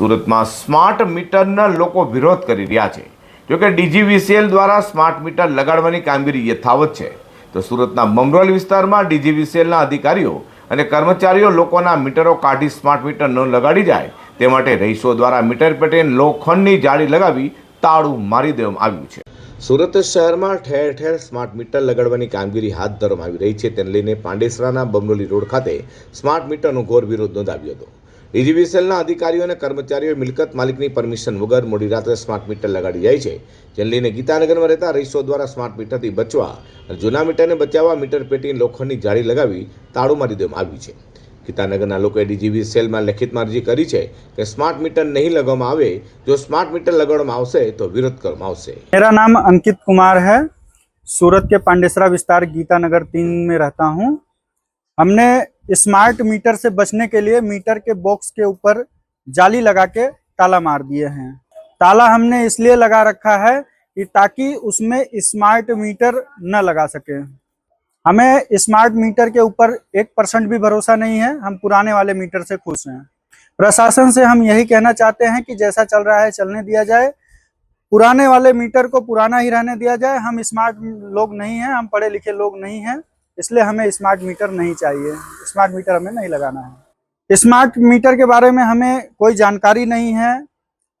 સુરતમાં સ્માર્ટ મીટરના લોકો વિરોધ કરી રહ્યા છે. જોકે ડીજીવીસીએલ દ્વારા સ્માર્ટ મીટર લગાડવાની કામગીરી યથાવત છે. તો સુરતના મમરોલ વિસ્તારમાં ડીજીવીસીએલના અધિકારીઓ અને કર્મચારીઓ લોકોના મીટરો કાઢી સ્માર્ટ મીટર ન લગાડી જાય, તે માટે રહીશો દ્વારા મીટર પેટે લોખંડની જાળી લગાવી તાળું મારી દેવામાં આવ્યું છે. સુરત શહેરમાં ઠેર ઠેર સ્માર્ટ મીટર લગાડવાની કામગીરી હાથ ધરવામાં આવી રહી છે. તેને લઈને પાંડેસરાના બમરોલી રોડ ખાતે સ્માર્ટ મીટરનો ઘોર વિરોધ નોંધાવ્યો હતો. ડીજીવીસીએલના અધિકારીઓ અને કર્મચારીઓ મિલકત માલિકની પરમિશન વગર મોડી રાત્રે સ્માર્ટ મીટર લગાડી જાય છે જેને લઈને ગીતાનગરમાં રહેતા રહીશો દ્વારા સ્માર્ટ મીટરથી બચવા અને જૂના મીટરને બચાવવા મીટર પેટી લોખંડની જાળી લગાવી તાળું મારી દેવામાં આવ્યું છે ગીતાનગરના લોકોએ ડીજીવીસીએલમાં લેખિતમાં અરજી કરી છે કે સ્માર્ટ મીટર નહીં લગાવવામાં આવે જો સ્માર્ટ મીટર લગાડવામાં આવશે તો વિરોધ કરવામાં આવશે मेरा नाम अंकित कुमार है सूरत के पांडेसरा विस्तार गीता नगर तीन में रहता हूँ हमने स्मार्ट मीटर से बचने के लिए मीटर के बॉक्स के ऊपर जाली लगा के ताला मार दिए हैं। ताला हमने इसलिए लगा रखा है कि ताकि उसमें स्मार्ट मीटर न लगा सके। हमें स्मार्ट मीटर के ऊपर एक परसेंट भी भरोसा नहीं है, हम पुराने वाले मीटर से खुश हैं। प्रशासन से हम यही कहना चाहते हैं कि जैसा चल रहा है चलने दिया जाए, पुराने वाले मीटर को पुराना ही रहने दिया जाए। हम स्मार्ट लोग नहीं हैं, हम पढ़े लिखे लोग नहीं हैं। इसलिए हमें स्मार्ट मीटर नहीं चाहिए। स्मार्ट मीटर हमें नहीं लगाना है। स्मार्ट मीटर के बारे में हमें कोई जानकारी नहीं है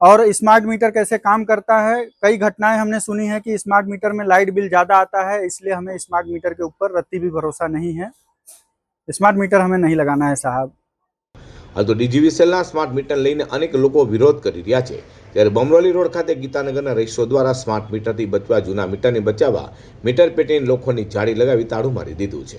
और स्मार्ट मीटर कैसे काम करता है, कई घटनाएँ हमने सुनी है कि स्मार्ट मीटर में लाइट बिल ज़्यादा आता है, इसलिए हमें स्मार्ट मीटर के ऊपर रत्ती भी भरोसा नहीं है। स्मार्ट मीटर हमें नहीं लगाना है साहब। હાલ તો ડીજીવીસીએલના સ્માર્ટ મીટર લઈને અનેક લોકો વિરોધ કરી રહ્યા છે. ત્યારે બમરોલી રોડ ખાતે ગીતાનગરના રહીશો દ્વારા સ્માર્ટ મીટરથી બચવા, જૂના મીટરને બચાવવા મીટર પેટીને લોકોની જાળી લગાવી તાળું મારી દીધું છે.